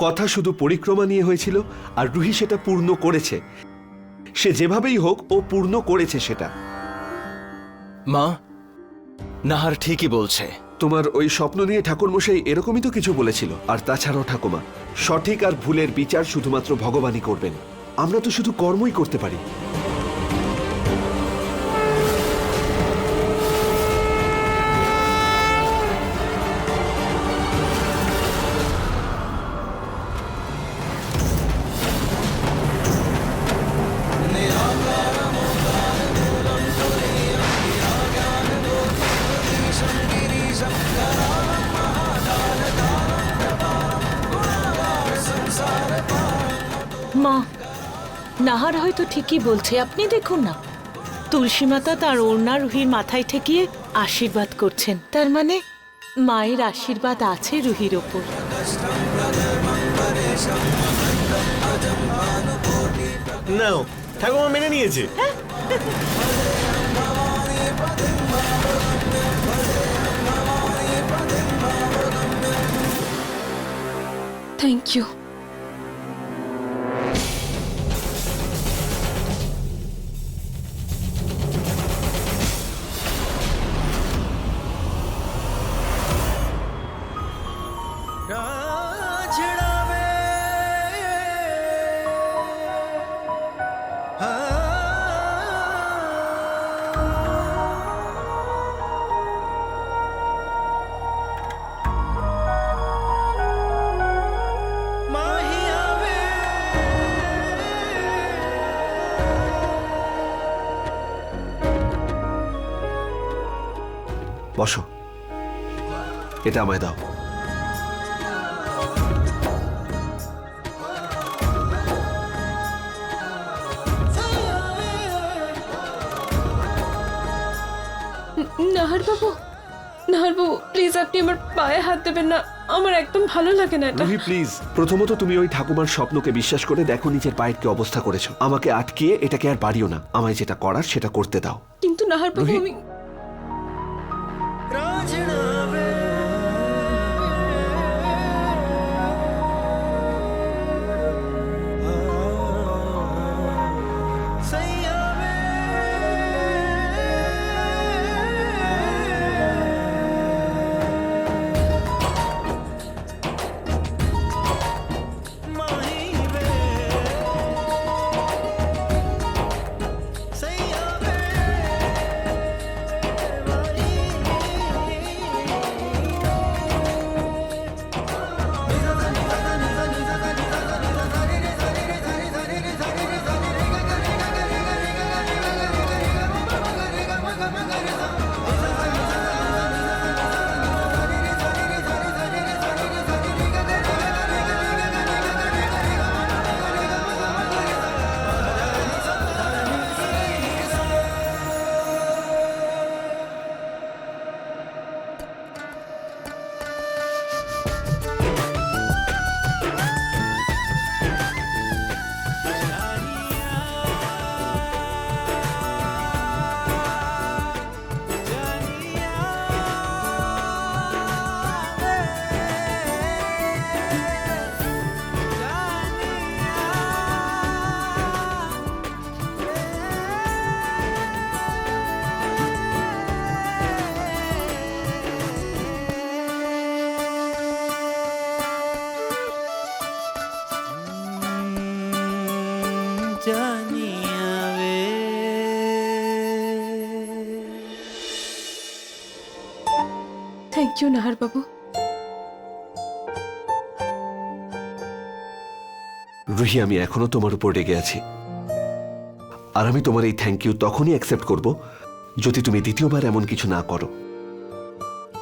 কথা শুধু পরিক্রমা নিয়ে হয়েছিল আর রুহি সেটা পূর্ণ করেছে। সে যেভাবেই হোক ও পূর্ণ করেছে সেটা। মা নাহার ঠিকই বলছে। তোমার ওই স্বপ্ন নিয়ে ঠাকুরমশাই এরকমই তো কিছু বলেছিল। আর তাছাড়াও ঠাকুমা সঠিক আর ভুলের বিচার শুধুমাত্র ভগবানই করবেন। আমরা তো শুধু কর্মই করতে পারি। নাহার হয়তো ঠিকই বলছে আপনি দেখুন না। তুলসী মাতা তার ওড়না রুহির মাথায় ঠেকিয়ে আশীর্বাদ করছেন। তার মানে মায়ের আশীর্বাদ আছে রুহির ওপর। নাও ঠাকুমা মেনে নিয়েছে। থ্যাংক ইউ বসো। এটা আমায় দাও। নাহার বাবু নাহার বাবু প্লিজ আপনি আমার পায়ে হাত দেবেন না। আমার একদম ভালো লাগে না এটা। রুহি প্লিজ প্রথমত তুমি ওই ঠাকুমার স্বপ্নকে বিশ্বাস করে দেখো নিজের পায়ের কি অবস্থা করেছ। আমাকে আটকিয়ে এটাকে আর বাড়িও না। আমায় যেটা করার সেটা করতে দাও। কিন্তু নাহার বাবু রুহি- আমি থ্যাংক ইউ নাহার বাবু রুহি আমি এখনও তোমার উপর রেগে আছি। আর আমি তোমার এই থ্যাংক ইউ তখনই অ্যাকসেপ্ট করব যদি তুমি দ্বিতীয়বার এমন কিছু না করো।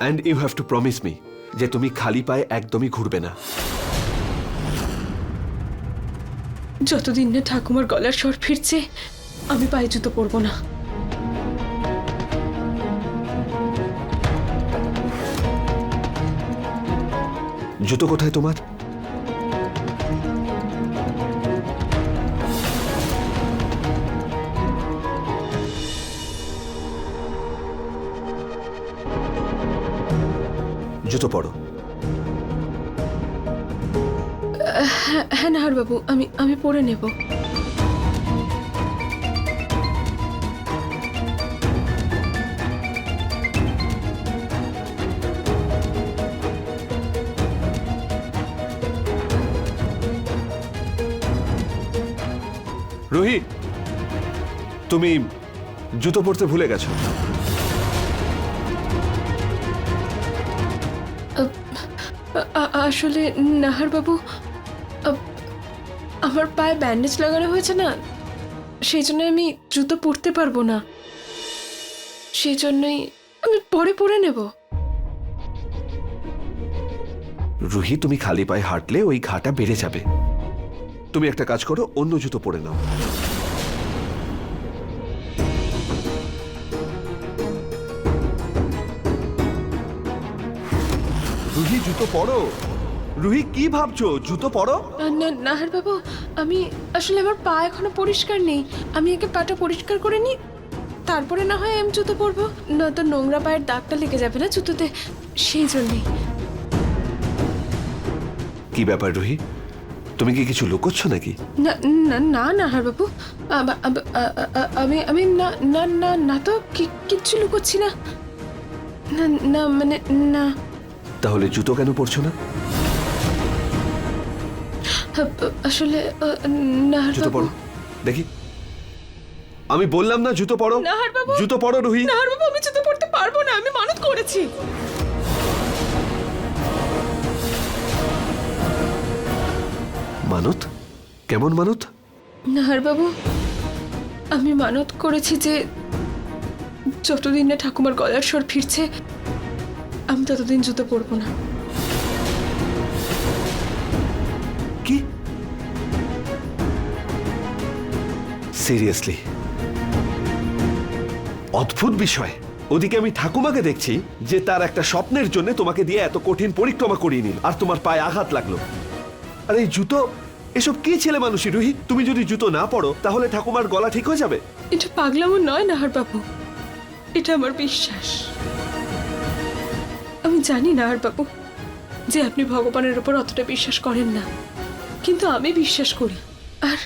And you have to promise me যে তুমি খালি পায়ে একদমই ঘুরবে না। যতদিন না ঠাকুমার গলার স্বর ফিরছে আমি পায়ে জুতো পরবো না। জুতো কোথায় তোমার? জুতো পড়ো হ্যাঁ হ্যাঁ নাহার বাবু আমি আমি পরে নেব। তুমি জুতো পরতে ভুলে গেছো? আসলে নাহার বাবু আমার পায়ে ব্যান্ডেজ লাগানো হয়েছে না সেই জন্য আমি জুতো পরতে পারব না। সেই জন্যই আমি পরে পরে নেব। রুহি তুমি খালি পায়ে হাঁটলে ওই ঘাটা বেড়ে যাবে। তুমি একটা কাজ করো অন্য জুতো পরে নাও। জুতো পরো। রুহি কি ভাবছ? জুতো পরো? না নাহার বাবু আমি আসলে আমার পা এখনও পরিষ্কার নেই। আমি একে পাটা পরিষ্কার করে নিই তারপরে না হয় আমি জুতো পরবো। না তো নোংরা পায়ের দাগটা লেগে যাবে না জুতোতে সেই জন্যই। কি ব্যাপার রুহি? তুমি কি কিছু লুকোচ্ছ নাকি? না না না নাহার বাবু। আ- আ- আ- আ- আমি আমি না না না না তো কি- কিচ্ছু লুকোচ্ছি না। না না মানে না। তাহলে জুতো কেন পরছো না? আসলে আ, জুতো পরো। দেখি। আমি বললাম না জুতো পরো। বাবু। জুতো পরো রুহি। নাহার বাবু আমি জুতো পরতে পারব না আমি মানত করেছি। মানত? কেমন মানত? নাহার বাবু আমি মানত করেছি যে যতদিন না ঠাকুমার গলার স্বর ফিরছে আমি ততদিন জুতো পরবো না। কি? সিরিয়াসলি অদ্ভুত বিষয়। ওদিকে আমি ঠাকুমাকে দেখছি যে তার একটা স্বপ্নের জন্য তোমাকে দিয়ে এত কঠিন পরিক্রমা করিয়ে নিল আর তোমার পায়ে আঘাত লাগল। আর এই জুতো? এসব কি ছেলে মানুষই রুহি? তুমি যদি জুতো না পড়ো তাহলে ঠাকুমার গলা ঠিক হয়ে যাবে। এটা পাগলামো নয় নাহার বাবু এটা আমার বিশ্বাস। আমি জানি না আর বাবু যে আপনি ভগবানের উপর অতটা বিশ্বাস করেন না। কিন্তু আমি বিশ্বাস করি। আর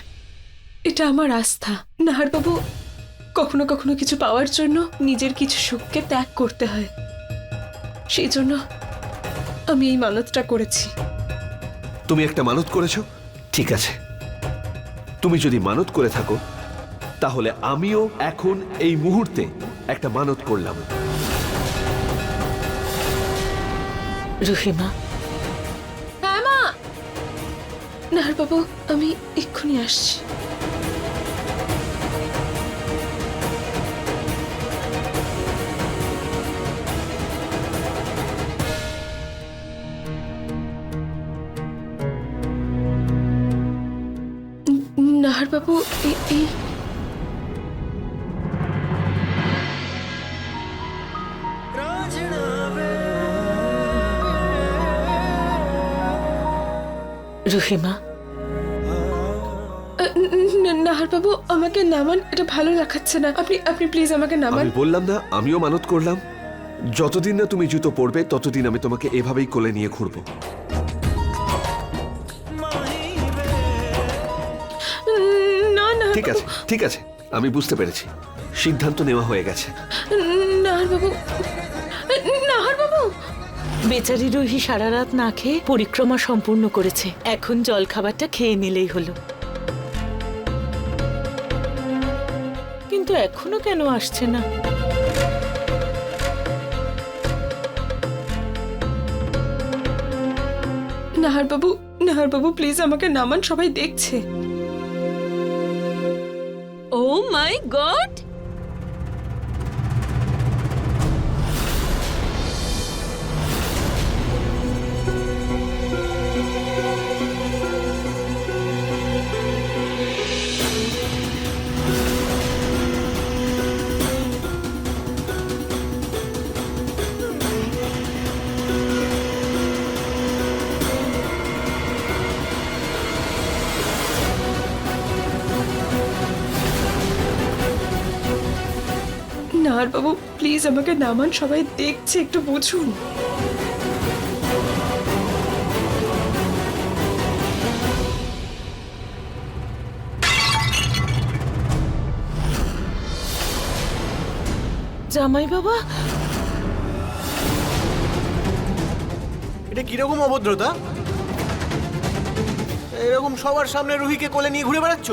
এটা আমার আস্থা। নাহার বাবু কখনো কখনো কিছু পাওয়ার জন্য নিজের কিছু সুখকে ত্যাগ করতে হয়। সেই জন্য আমি এই মানতটা করেছি। তুমি একটা মানত করেছ? ঠিক আছে। তুমি যদি মানত করে থাকো, তাহলে আমিও এখন এই মুহূর্তে একটা মানত করলাম। রুহিমা। হ্যাঁ বাবু আমি এক্ষুনি আসছি। নাহার বাবু এই রুহিমা। নাহার বাবু আমাকে নামান এটা ভালো দেখাচ্ছে না। আপনি আপনি প্লিজ আমাকে নামান। আমি বললাম না আমিও মানত করলাম। যতদিন না তুমি জুতো পরবে ততদিন আমি তোমাকে এভাবেই কোলে নিয়ে ঘুরবো। না না ঠিক আছে ঠিক আছে আমি বুঝতে পেরেছি। সিদ্ধান্ত নেওয়া হয়ে গেছে। নাহার বাবু নাহার বাবু বেচারি রুহি সারা রাত না খেয়ে পরিক্রমা সম্পূর্ণ করেছে। এখন জল খাবারটা খেয়ে নিলেই হলো। কিন্তু এখনও কেন আসছে না? নাহার বাবু নাহার বাবু প্লিজ আমাকে নামান সবাই দেখছে। ও মাই গড প্লিজ আমাকে নামান সবাই দেখছে একটু বুঝুন। জামাই বাবা এটা কীরকম অভদ্রতা? এরকম সবার সামনে রুহিকে কোলে নিয়ে ঘুরে বেড়াচ্ছ?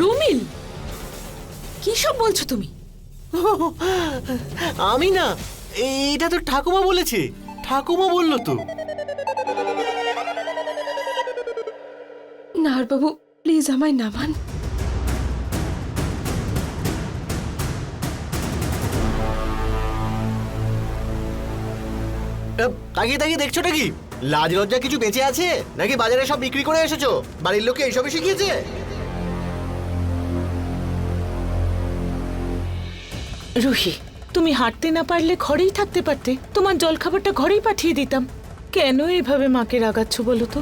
রুমিল? কি সব বলছো তুমি? আমি না এটা তো ঠাকুমা বলেছে। ঠাকুমা বলল তো। নাহার বাবু প্লিজ আমায় নামান। তাকিয়ে তাকিয়ে দেখছোটা কি? লাজ লজ্জা কিছু বেঁচে আছে? নাকি বাজারে সব বিক্রি করে এসেছ? বাড়ির লোককে এইসবই শিখিয়েছে? রুহি, তুমি হাঁটতে না পারলে ঘরেই থাকতে পারতে। তোমার জলখাবারটা ঘরেই পাঠিয়ে দিতাম। কেন এভাবে মাকে রাগাচ্ছ বলো তো?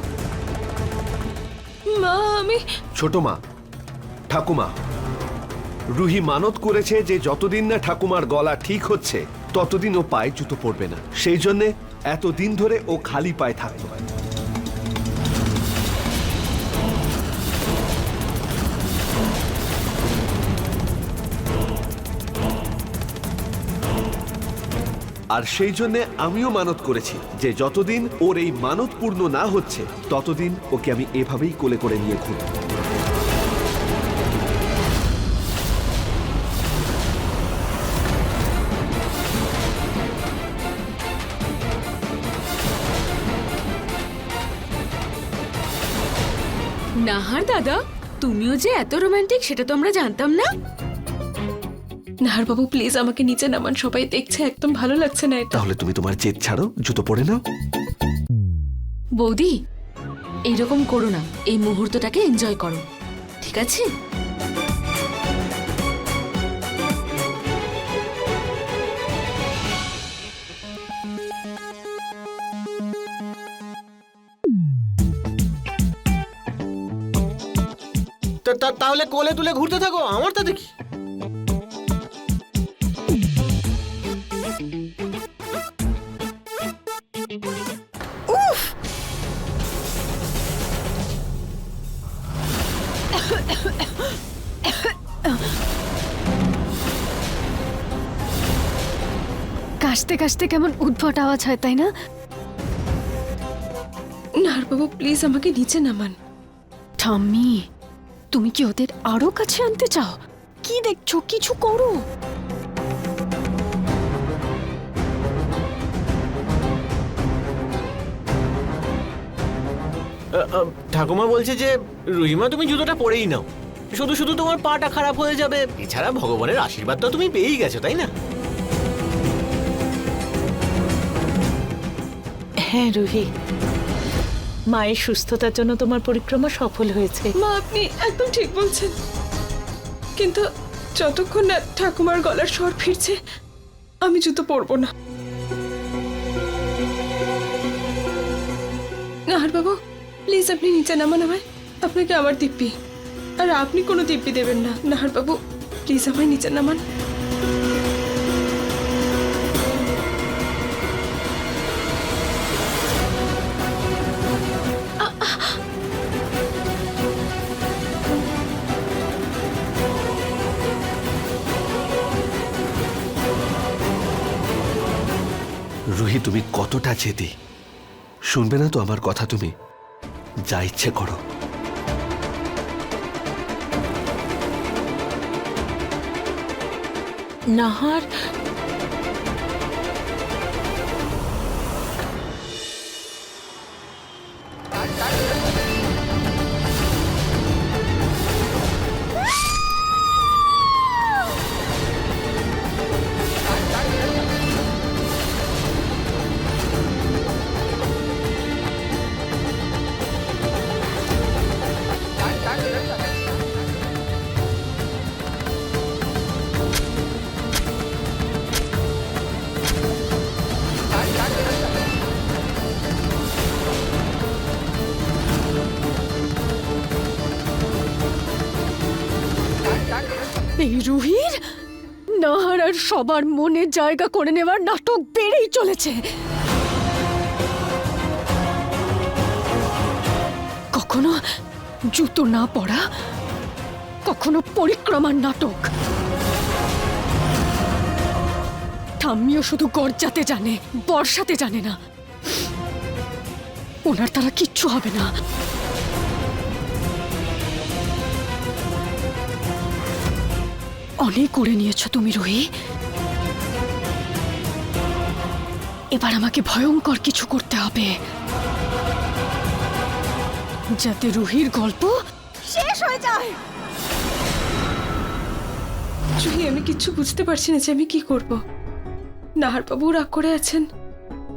মা, আমি ছোট মা, ঠাকুমা, রুহি মানত করেছে যে যতদিন না ঠাকুমার গলা ঠিক হচ্ছে, ততদিন ও পায়ে জুতো পরবে না। সেই জন্যে এতদিন ধরে ও খালি পায়ে থাকতে। থাকতো আর সেই জন্যে আমিও মানত করেছি যে যতদিন ওর এই মানত পূর্ণ না হচ্ছে, ততদিন ওকে আমি এভাবেই কোলে করে নিয়ে ঘুরব। নাহার দাদা, তুমিও যে এত রোমান্টিক সেটা তো আমরা জানতাম না। নাহার বাবু প্লিজ আমাকে নিচে নামান সবাই দেখছে একদম ভালো লাগছে না এটা। তাহলে তুমি তোমার জেদ ছাড়ো জুতো পরে নাও। বৌদি এইরকম করো না এই মুহূর্তটাকে এনজয় করো ঠিক আছে? তা- তা- তাহলে কোলে তুলে ঘুরতে থাকো আমার তাতে কি কাশতে কাশতে কেমন উদ্ভট আওয়াজ হয় তাই না? নাহার বাবু প্লিজ আমাকে নিচে নামান। ঠাম্মি তুমি কি ওদের আরও কাছে আনতে চাও? কি দেখছ? কিছু করো। ঠাকুমা বলছে যে রুহিমা তুমি জুতোটা পরেই নাও। শুধু শুধু তোমার পাটা খারাপ হয়ে যাবে। এছাড়া ভগবানের আশীর্বাদ তো তুমি পেয়েই গেছো তাই না? হ্যাঁ রুহি। মায়ের সুস্থতার জন্য তোমার পরিক্রমা সফল হয়েছে। মা, আপনি একদম ঠিক বলছেন। কিন্তু যতক্ষণ না ঠাকুমার গলার স্বর ফিরছে, আমি জুতো পরবো না। নাহার বাবু, প্লিজ আপনি নিচে নামান আমায়। আপনাকে আমার দিব্যি। আর আপনি কোনো দিব্যি দেবেন না। নাহার বাবু, প্লিজ আমায় নিচে নামান। কতটা চেদি শুনবে না তো আমার কথা তুমি? যা ইচ্ছে করো। নাহার রুহির? নাহার আর সবার মনে জায়গা করে নেওয়ার নাটক বেড়েই চলেছে। কখনো জুতো না পরা, কখনো পরিক্রমার নাটক। ঠাম্মিও শুধু গরজাতে জানে, বর্ষাতে জানে না। ওনার তারা কিচ্ছু হবে না। অনেক করে নিয়েছো তুমি, রুহি। এবার আমাকে ভয়ঙ্কর কিছু করতে হবে। যাতে রুহির গল্প শেষ হয়ে যায়। জুহি আমি কিচ্ছু বুঝতে পারছি না যে আমি কি করব। নাহারবাবু রাগ করে আছেন,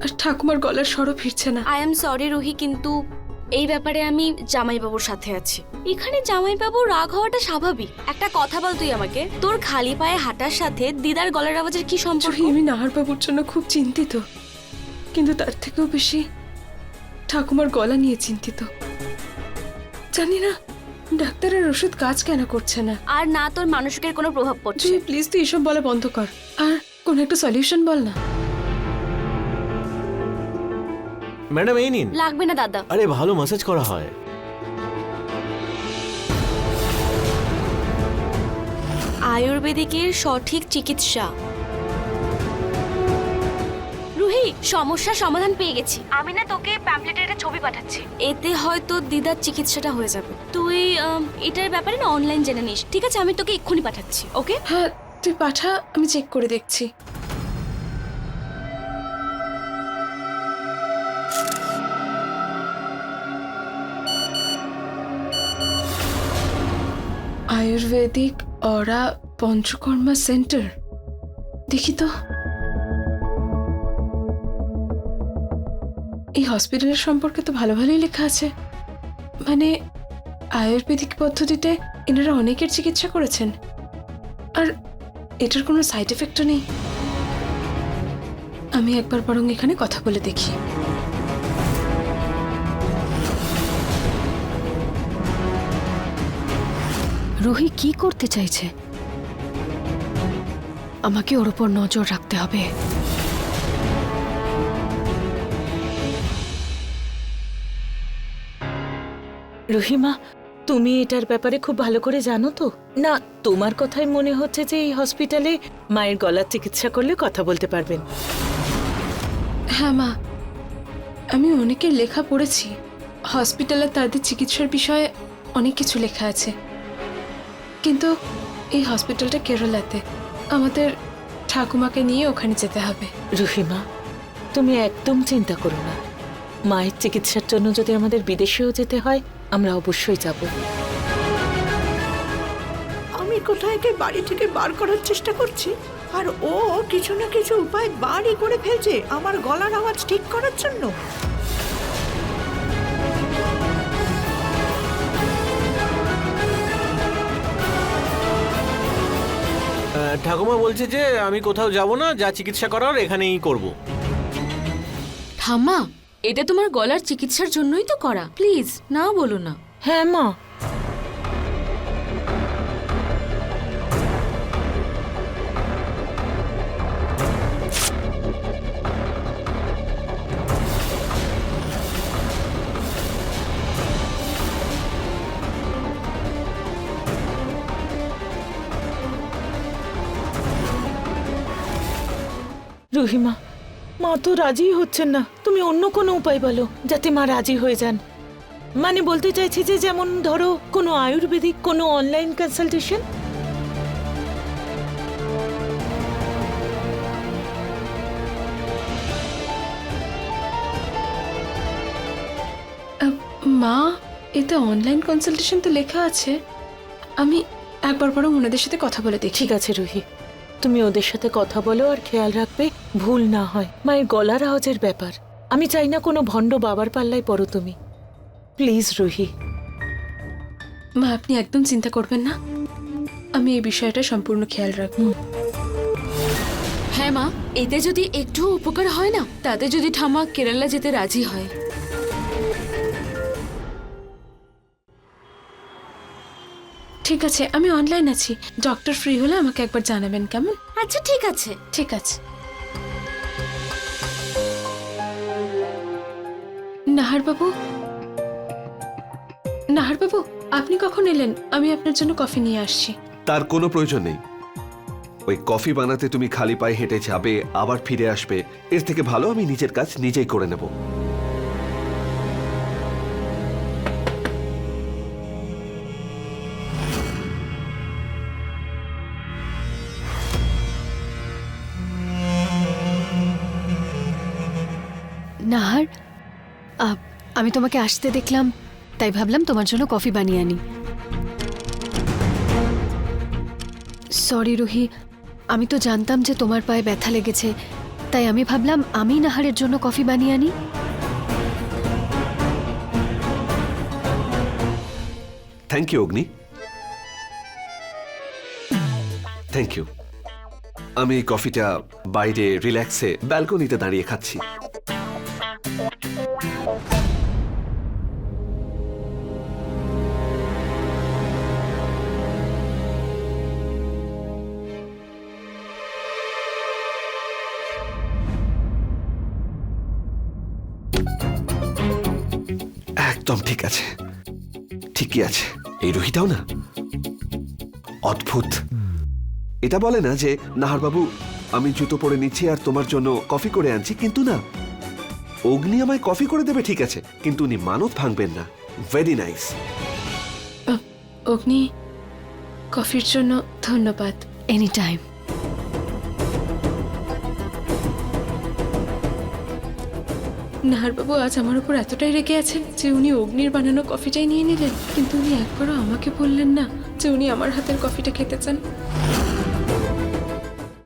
আর ঠাকুমার গলার স্বরও ফিরছে না। আই এম সরি রুহি, কিন্তু এই ব্যাপারে আমি জামাইবাবুর সাথে আছি। এখানে জামাইবাবু রাগ হওয়াটা স্বাভাবিক। একটা কথা বল তুই আমাকে। তোর খালি পায়ে হাঁটার সাথে দিদার গলার আওয়াজের কি সম্পর্ক? আমি নাহারবাবুর জন্য খুব চিন্তিত। কিন্তু তার থেকেও বেশি ঠাকুমার গলা নিয়ে চিন্তিত। জানি না ডাক্তারের ওষুধ কাজ কেন করছে না? আর না তোর মানসিকের কোনো প্রভাব পড়ছে। প্লিজ তুই এসব বলা বন্ধ কর। আর কোনো একটা সলিউশন বল না। ম্যাডাম এই নিন। লাগবে না দাদা। আরে ভালো ম্যাসাজ করা হয়। আয়ুর্বেদিকের সঠিক চিকিৎসা। রুহি সমস্যার সমাধান পেয়ে গেছি। আমি না তোকে প্যাম্পলেটের একটা ছবি পাঠাচ্ছি। এতে হয়তো দিদার চিকিৎসাটা হয়ে যাবে। তুই আম, এটার ব্যাপারে না অনলাইন জেনে নিস। ঠিক আছে আমি তোকে এক্ষুনি পাঠাচ্ছি ওকে? হ্যাঁ তুই পাঠা আমি চেক করে দেখছি। Ayurvedic aura Panchakarma centre. দেখি তো। এই হসপিটালের সম্পর্কে তো ভালো ভালোই লেখা আছে। মানে আয়ুর্বেদিক পদ্ধতিতে এনারা অনেকের চিকিৎসা করেছেন। আর এটার কোনো সাইড এফেক্টও নেই। আমি একবার বরং এখানে কথা বলে দেখি। রুহি কি করতে চাইছে? আমাকে ওর উপর নজর রাখতে হবে। রহিমা তুমি এটার ব্যাপারে খুব ভালো করে জানো তো? না তোমার কথাই মনে হচ্ছে যে এই হসপিটালে মায়ের গলার চিকিৎসা করলে কথা বলতে পারবেন। হ্যাঁ মা। আমি অনেকের লেখা পড়েছি। হসপিটালে তাদের চিকিৎসার বিষয়ে অনেক কিছু লেখা আছে। কিন্তু এই হসপিটালটা কেরলাতে। আমাদের ঠাকুমাকে নিয়ে ওখানে যেতে হবে। রহিমা তুমি একদম চিন্তা করো না। মায়ের চিকিৎসার জন্য যদি আমাদের বিদেশেও যেতে হয় আমরা অবশ্যই যাব। আমি কোথায় গিয়ে বাড়ি থেকে বার করার চেষ্টা করছি? আর ও কিছু না কিছু উপায় বাড়ি করে ফেলছে আমার গলার আওয়াজ ঠিক করার জন্য। ঠাকুমা বলছে যে আমি কোথাও যাব না যা চিকিৎসা করার এখানেই করব। ঠাম্মা এটা তোমার গলার চিকিৎসার জন্যই তো করা। প্লিজ না বলো না। হ্যাঁ মা। রহিমা মা তো রাজি হচ্ছেন না। তুমি অন্য কোনো উপায় বলো যাতে মা রাজি হয়ে যান। মানে বলতে চাইছি যে যেমন ধরো কোনো আয়ুর্বেদিক কোনো অনলাইন কনসালটেশন মা এতে অনলাইন কনসালটেশন তো লেখা আছে। আমি একবার বরং ওনাদের সাথে কথা বলে দেখি। ঠিক আছে রুহি। তুমি ওদের সাথে কথা বলো আর খেয়াল রাখবে ভুল না হয়। মায়ের গলার আওয়াজের ব্যাপার। আমি চাই না কোনো ভণ্ড বাবার পাল্লায় পড়ো তুমি। প্লিজ রুহি। মা আপনি একদম চিন্তা করবেন না। আমি এই বিষয়টা সম্পূর্ণ খেয়াল রাখব। হ্যাঁ মা এতে যদি একটু উপকার হয় না তাতে যদি ঠাম্মা কেরালা যেতে রাজি হয়। ঠিক আছে আমি অনলাইন আছি। ডক্টর ফ্রি হলে আমাকে একবার জানাবেন কেমন? আচ্ছা ঠিক আছে। ঠিক আছে। নাহারবাবু? নাহারবাবু আপনি কখন এলেন? আমি আপনার জন্য কফি নিয়ে আসছি। তার কোনো প্রয়োজন নেই। ওই কফি বানাতে তুমি খালি পায়ে হেঁটে যাবে আবার ফিরে আসবে। এর থেকে ভালো আমি নিজের কাজ নিজেই করে নেব। আমি তোমাকে আসতে দেখলাম, তাই ভাবলাম তোমার জন্য কফি বানিয়ে আনি। সরি রুহি, আমি তো জানতাম যে তোমার পায়ে ব্যথা লেগেছে, তাই আমি ভাবলাম আমি নাহারের জন্য কফি বানিয়ে আনি। Thank you Agni. Thank you আমি কফিটা বাইরে রিল্যাক্সে ব্যালকনিতে দাঁড়িয়ে খাচ্ছি। একদম ঠিক আছে। ঠিকই আছে। এই রুহিটাও না অদ্ভুত। এটা বলে না যে, নাহারবাবু, আমি জুতো পরে নিচ্ছি আর তোমার জন্য কফি করে আনছি, কিন্তু না। অগ্নি আমায় কফি করে দেবে ঠিক আছে, কিন্তু উনি মানত ভাঙবেন না। ভেরি নাইস অগ্নি, কফির জন্য ধন্যবাদ এনি টাইম নাহারবাবু, আজ আমার উপর এতটাই রেগে আছেন যে উনি অগ্নির বানানো কফিটাই নিয়ে নিলেন। কিন্তু উনি একবারও আমাকে বললেন না যে উনি আমার হাতের কফিটা খেতে চান।